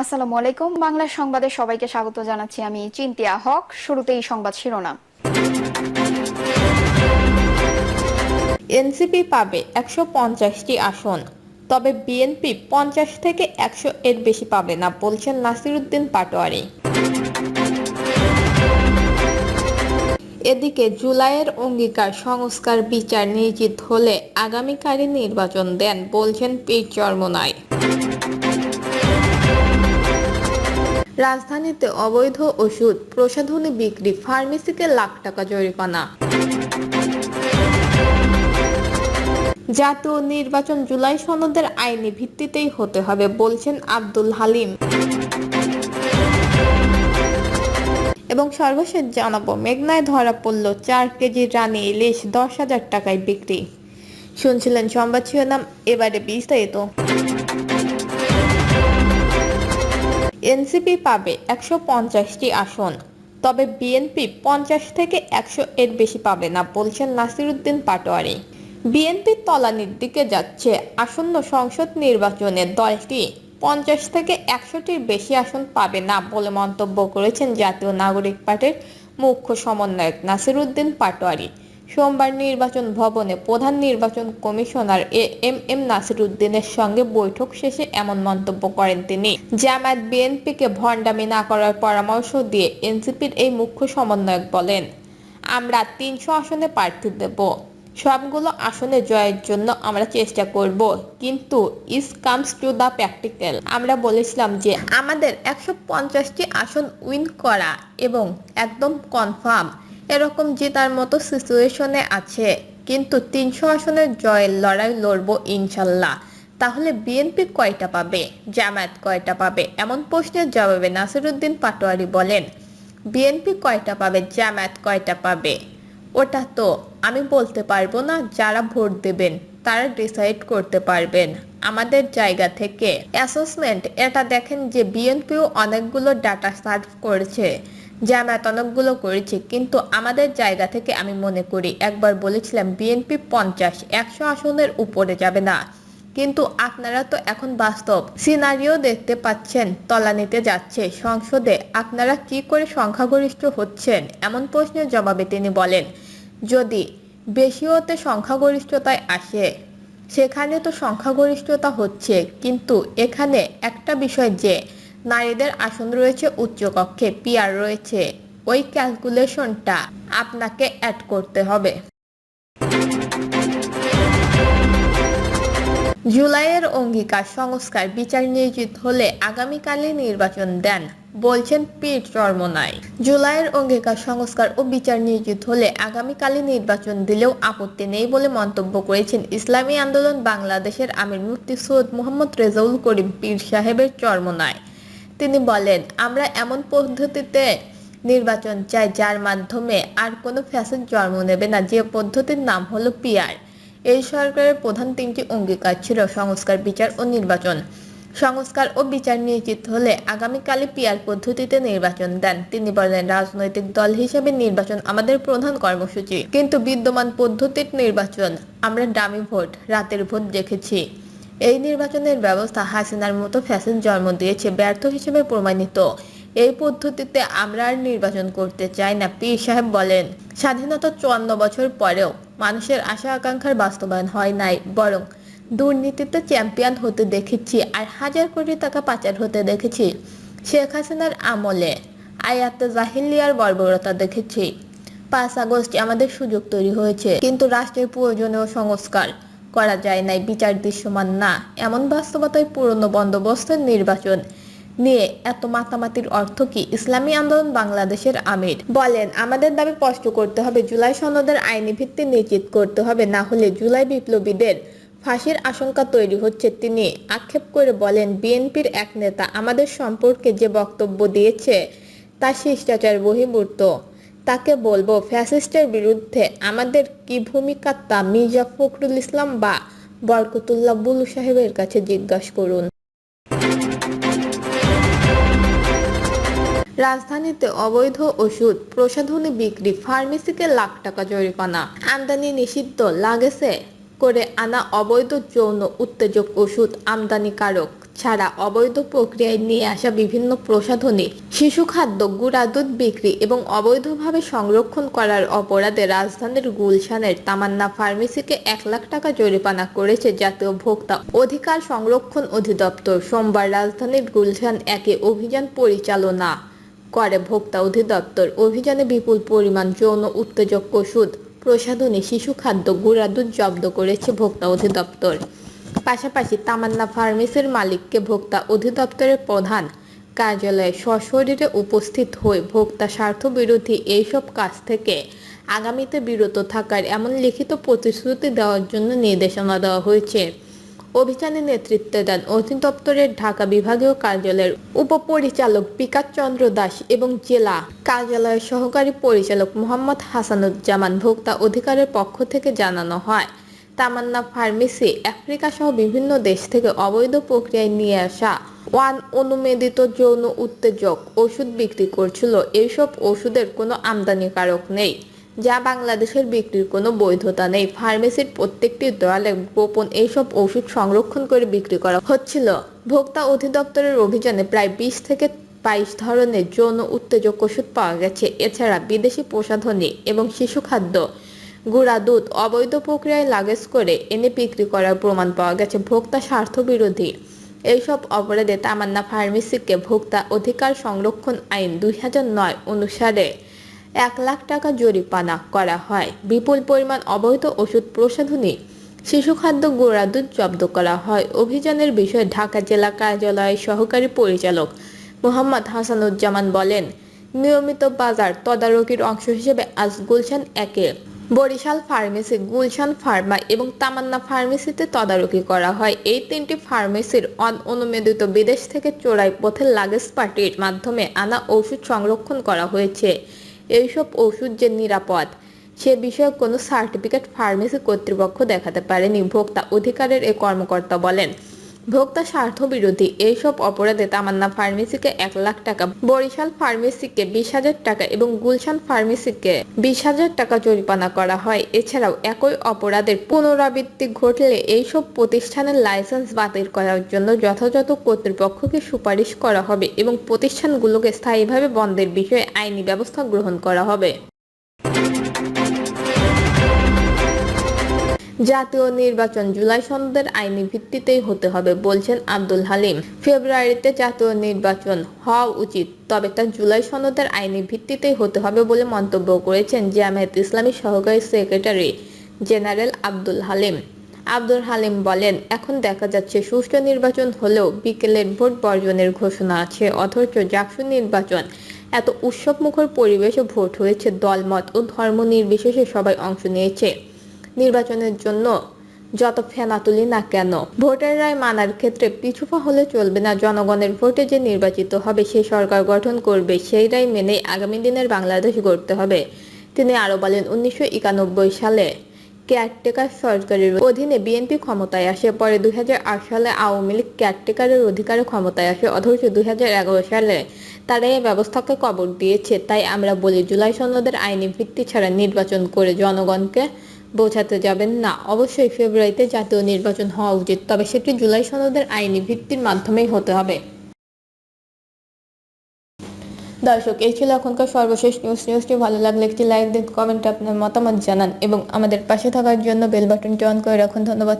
আসসালামু আলাইকুম। বাংলা সংবাদে সবাইকে স্বাগত জানাচ্ছি আমি চিন্তিয়া হক। শুরুতেই সংবাদ শিরোনাম। এনসিপি পাবে একশো পঞ্চাশটি আসন, তবে বিএনপি পঞ্চাশ থেকে একশো এর বেশি পাবে না বলছেন নাসিরুদ্দিন পাটোয়ারি। এদিকে জুলাইয়ের অঙ্গীকার সংস্কার বিচার নিশ্চিত হলে আগামীকালই নির্বাচন দেন বলছেন পীর চরমনাই রাজধানীতে অবৈধ ওষুধ, প্রসাধনী বিক্রি ফার্মেসিকে লাখ টাকা জরিমানা। জাতীয় নির্বাচন জুলাই সনদের আইনি ভিত্তিতেই হতে হবে, বলছেন আব্দুল হালিম। এবং সর্বশেষ জানাব, মেঘনায় ধরা পড়ল চার কেজি রানী ইলিশ, দশ হাজার টাকায় বিক্রি। শুনছিলেন সংবাদ শিরোনাম, এবারে বিস্তারিত। এনসিপি পাবে একশো পঞ্চাশটি আসন, তবে বিএনপি পঞ্চাশ থেকে একশো এর বেশি পাবে না, বলছেন নাসিরুদ্দিন পাটোয়ারি। বিএনপি তলানির দিকে যাচ্ছে, আসন্ন সংসদ নির্বাচনে দলটি পঞ্চাশ থেকে একশোটির বেশি আসন পাবে না বলে মন্তব্য করেছেন জাতীয় নাগরিক পার্টির মুখ্য সমন্বয়ক নাসিরুদ্দিন পাটোয়ারি। সোমবার নির্বাচন ভবনে প্রধান নির্বাচন কমিশনার এ এম এম নাসিরুদ্দিনের সঙ্গে বৈঠক শেষে এমন মন্তব্য করেন তিনি। জামায়াত বিএনপিকে ভণ্ডামি না করার পরামর্শ দিয়ে এনসিপির এই মুখ্য সমন্বয়ক বলেন, আমরা তিনশো আসনে প্রার্থী দেব। সবগুলো আসনে জয়ের জন্য আমরা চেষ্টা করব, কিন্তু it comes to the practical. আমরা বলেছিলাম যে, আমাদের একশো পঞ্চাশটি আসন উইন করা এবং একদম কনফার্ম। এরকম জেতার মতো সিচুয়েশনে আছে। কিন্তু তিনশো আসনের জয়ের লড়াই লড়বো ইনশাল্লাহ। তাহলে বিএনপি কয়টা পাবে? জামায়াত কয়টা পাবে? এমন প্রশ্নের জবাবে নাসিরুদ্দিন পাটোয়ারি বলেন, বিএনপি কয়টা পাবে? জামায়াত কয়টা পাবে? ওটা তো আমি বলতে পারব না, যারা ভোট দেবেন তারা ডিসাইড করতে পারবেন। আমাদের জায়গা থেকে অ্যাসেসমেন্ট এটা দেখেন যে বিএনপিও অনেকগুলো ডাটা সার্ভ করেছে। জামায়াত অনেকগুলো করেছে, কিন্তু আমাদের জায়গা থেকে আমি মনে করি, একবার বলেছিলাম বিএনপি পঞ্চাশ, একশো আসনের উপরে যাবে না। কিন্তু আপনারা তো এখন বাস্তব। সিনারিও দেখতে পাচ্ছেন তলানিতে যাচ্ছে সংসদে, আপনারা কি করে সংখ্যাগরিষ্ঠ হচ্ছেন? এমন প্রশ্নের জবাবে তিনি বলেন, যদি বেশি হতে সংখ্যাগরিষ্ঠতায় আসে, সেখানে তো সংখ্যাগরিষ্ঠতা হচ্ছে, কিন্তু এখানে একটা বিষয় যে নারীদের আসন রয়েছে উচ্চকক্ষে। পিয়ার রয়েছে। ওই ক্যালকুলেশনটা আপনাকে অ্যাড করতে হবে। জুলাইয়ের অঙ্গীকার, সংস্কার, বিচার নিয়োজিত হলে আগামীকালে নির্বাচন দেন, বলছেন পীর চর্মনাই। জুলাইয়ের অঙ্গীকার, সংস্কার ও বিচার নিয়োজিত হলে আগামীকালে নির্বাচন দিলেও আপত্তি নেই বলে মন্তব্য করেছেন ইসলামী আন্দোলন বাংলাদেশের আমির মুফতি সৈয়দ মোহাম্মদ রেজাউল করিম পীর সাহেবের চর্মনায় তিনি বলেন, আমরা এমন পদ্ধতিতে নির্বাচন চাই যার মাধ্যমে আর কোনো ফ্যাশন জন্ম নেবে না। যে পদ্ধতির নাম হলো পিয়ার এই সরকারের প্রধান তিনটি অঙ্গীকার ছিল সংস্কার, বিচার ও নির্বাচন। সংস্কার ও বিচার নিশ্চিত হলে আগামীকালে পিয়ার পদ্ধতিতে নির্বাচন দেন। তিনি বলেন, রাজনৈতিক দল হিসেবে নির্বাচন আমাদের প্রধান কর্মসূচি। কিন্তু বিদ্যমান পদ্ধতির নির্বাচন আমরা ডামি ভোট, রাতের ভোট দেখেছি। এই নির্বাচনের ব্যবস্থা হাসিনার মতো ফ্যাশন জন্ম দিয়েছে, ব্যর্থ হিসেবে প্রমাণিত। এই পদ্ধতিতে আমরা আর নির্বাচন করতে চাই না, পীর সাহেব বলেন। স্বাধীনতা চুয়ান্ন বছর পরেও মানুষের আশা আকাঙ্ক্ষার বাস্তবায়ন হয় নাই, বরং দুর্নীতিতে চ্যাম্পিয়ন হতে দেখেছি আর হাজার কোটি টাকা পাচার হতে দেখেছি শেখ হাসিনার আমলে। আয়াতে জাহিলিয়ার বর্বরতা দেখেছি। পাঁচ আগস্ট আমাদের সুযোগ তৈরি হয়েছে, কিন্তু রাষ্ট্রের প্রয়োজনীয় সংস্কার করা যায় নাই, বিচার দৃশ্যমান না। এমন বাস্তবতায় পুরনো বন্দোবস্তের নির্বাচন নিয়ে এত মাতামাতির অর্থ কি? ইসলামী আন্দোলন বাংলাদেশের আমির। বলেন, আমাদের দাবি স্পষ্ট করতে হবে, জুলাই সনদের আইনি ভিত্তি নিশ্চিত করতে হবে, না হলে জুলাই বিপ্লবীদের ফাঁসির আশঙ্কা তৈরি হচ্ছে তিনি। আক্ষেপ করে বলেন, বিএনপির এক নেতা আমাদের সম্পর্কে যে বক্তব্য দিয়েছে তা শিষ্টাচার বহির্ভূত। তাকে বলব, ফ্যাসিস্টের বিরুদ্ধে আমাদের কি ভূমিকা তা মির্জা ফখরুল ইসলাম বা বরকতুল্লাহ বুলু সাহেবের কাছে জিজ্ঞাসা করুন। রাজধানীতে অবৈধ ওষুধ, প্রসাধনী বিক্রি ফার্মেসিকে লাখ টাকা জরিমানা, আমদানি নিষিদ্ধ, লাগেছে করে আনা অবৈধ যৌন উত্তেজক ওষুধ, আমদানিকারক ছাড়া অবৈধ প্রক্রিয়ায় নিয়ে আসা বিভিন্ন প্রসাধনী, শিশু খাদ্য গুঁড়া দুধ বিক্রি এবং অবৈধভাবে সংরক্ষণ করার অপরাধে রাজধানীর গুলশানের তামান্না ফার্মেসিকে এক লাখ টাকা জরিমানা করেছে জাতীয় ভোক্তা অধিকার সংরক্ষণ অধিদপ্তর। সোমবার রাজধানীর গুলশান একে অভিযান পরিচালনা করে ভোক্তা অধিদপ্তর। অভিযানে বিপুল পরিমাণ যৌন উত্তেজক ওষুধ, প্রসাধনী, শিশু খাদ্য গুঁড়া দুধ জব্দ করেছে ভোক্তা অধিদপ্তর। পাশাপাশি তামান্না ফার্মেসির মালিককে ভোক্তা অধিদপ্তরের প্রধান কার্যালয়ে সশরীরে উপস্থিত হয়ে ভোক্তা স্বার্থ বিরোধী এইসব কাজ থেকে আগামীতে বিরত থাকার এমন লিখিত প্রতিশ্রুতি দেওয়ার জন্য নির্দেশনা দেওয়া হয়েছে। অভিযানে নেতৃত্ব দেন অধিদপ্তরের ঢাকা বিভাগীয় কার্যালয়ের উপপরিচালক বিকাশ চন্দ্র দাস এবং জেলা কার্যালয়ের সহকারী পরিচালক মোহাম্মদ হাসানুজ্জামান ভোক্তা অধিকারের পক্ষ থেকে জানানো হয়। তামান্না ফার্মেসি আফ্রিকা সহ বিভিন্ন দেশ থেকে অবৈধ প্রক্রিয়ায় নিয়ে আসা ওয়ান অনুমোদিত যৌন উত্তেজক ওষুধ বিক্রি করছিল। এইসব ওষুধের কোনো আমদানিকারক নেই, যা বাংলাদেশের বিক্রির কোনো বৈধতা নেই। ফার্মেসির প্রত্যেকটি দয়ালে গোপন এইসব ওষুধ সংরক্ষণ করে বিক্রি করা হচ্ছিল। ভোক্তা অধিদপ্তরের অভিযানে প্রায় বিশ থেকে বাইশ ধরনের যৌন উত্তেজক ওষুধ পাওয়া গেছে। এছাড়া বিদেশি প্রসাধনী এবং শিশু খাদ্য গুঁড়া দুধ অবৈধ প্রক্রিয়ায় লাগেজ করে এনে বিক্রি করার প্রমাণ পাওয়া গেছে ভোক্তা স্বার্থ বিরোধী। এইসব অপরাধে তামান্না ফার্মেসিকে ভোক্তা অধিকার সংরক্ষণ আইন দুই অনুসারে এক লাখ টাকা জরিপানা করা হয়। বিপুল পরিমাণ অবৈধ ওষুধ প্রসাধনী, শিশু খাদ্য গুঁড়া দুধ জব্দ করা হয়। অভিযানের বিষয়ে ঢাকা জেলা কার্যালয়ের সহকারী পরিচালক মোহাম্মদ হাসানুজ্জামান বলেন, নিয়মিত বাজার তদারকির অংশ হিসেবে আজ গুলশান একে বরিশাল ফার্মেসি, গুলশান ফার্মা এবং তামান্না ফার্মেসিতে তদারকি করা হয়। এই তিনটি ফার্মেসির অনুমোদিত বিদেশ থেকে চোরাই পথের লাগেজ পার্টির মাধ্যমে আনা ওষুধ সংরক্ষণ করা হয়েছে। এইসব ওষুধ যে নিরাপদ, সে বিষয়ে কোনো সার্টিফিকেট ফার্মেসি কর্তৃপক্ষ দেখাতে পারেনি। ভোক্তা অধিকারের এ কর্মকর্তা বলেন ভোক্তা স্বার্থ বিরোধী এইসব অপরাধে তামান্না ফার্মেসিকে এক লাখ টাকা, বরিশাল ফার্মেসিকে বিশ হাজার টাকা এবং গুলশান ফার্মেসিকে বিশ হাজার টাকা জরিমানা করা হয়। এছাড়াও একই অপরাধের পুনরাবৃত্তি ঘটলে এইসব প্রতিষ্ঠানের লাইসেন্স বাতিল করার জন্য যথাযথ কর্তৃপক্ষকে সুপারিশ করা হবে এবং প্রতিষ্ঠানগুলোকে স্থায়ীভাবে বন্ধের বিষয়ে আইনি ব্যবস্থা গ্রহণ করা হবে। জাতীয় নির্বাচন জুলাই সনদের আইনি ভিত্তিতেই হতে হবে, বলছেন আব্দুল হালিম। ফেব্রুয়ারিতে জাতীয় নির্বাচন হওয়া উচিত, তবে তা জুলাই সনদের আইনি ভিত্তিতেই হতে হবে বলে মন্তব্য করেছেন জামায়াত ইসলামী সহকারী সেক্রেটারি জেনারেল আব্দুল হালিম। আব্দুল হালিম বলেন, এখন দেখা যাচ্ছে সুষ্ঠু নির্বাচন হলেও বিকেলের ভোট বর্জনের ঘোষণা আছে, অথচ জাকসু নির্বাচন, এত উৎসবমুখর পরিবেশে ভোট হয়েছে, দলমত ও ধর্ম নির্বিশেষে সবাই অংশ নিয়েছে। নির্বাচনের জন্য যত ফেনা তুলি না কেন। ভোটের রায় মানার ক্ষেত্রে পিছুপা হলে চলবে না। জনগণের ভোটে যে নির্বাচিত হবে, সে সরকার গঠন করবে, সেই রায় মেনে আগামী দিনের বাংলাদেশ গড়তে হবে। তিনি আরও বলেন, উনিশশো একানব্বই সালে কেয়ারটেকার সরকারের অধীনে বিএনপি ক্ষমতায় আসে, পরে দুই হাজার আট সালে আওয়ামী লীগ কেয়ারটেকারের অধিকারে ক্ষমতায় আসে, অথচ দুই হাজার এগারো সালে তারা এই ব্যবস্থাকে কবর দিয়েছে। তাই আমরা বলি, জুলাই সনদের আইনি ভিত্তি ছাড়া নির্বাচন করে জনগণকে বোঝাতে যাবেন না। অবশ্যই ফেব্রুয়ারিতে জাতীয় নির্বাচন হওয়া উচিত, তবে সেটি জুলাই সনদের আইনি ভিত্তির মাধ্যমেই হতে হবে। দর্শক, এই ছিল এখনকার সর্বশেষ নিউজ নিউজটি ভালো লাগলে একটি লাইক দিন কমেন্টে আপনার মতামত জানান এবং আমাদের পাশে থাকার জন্য বেল বাটনটি অন করে রাখুন। ধন্যবাদ।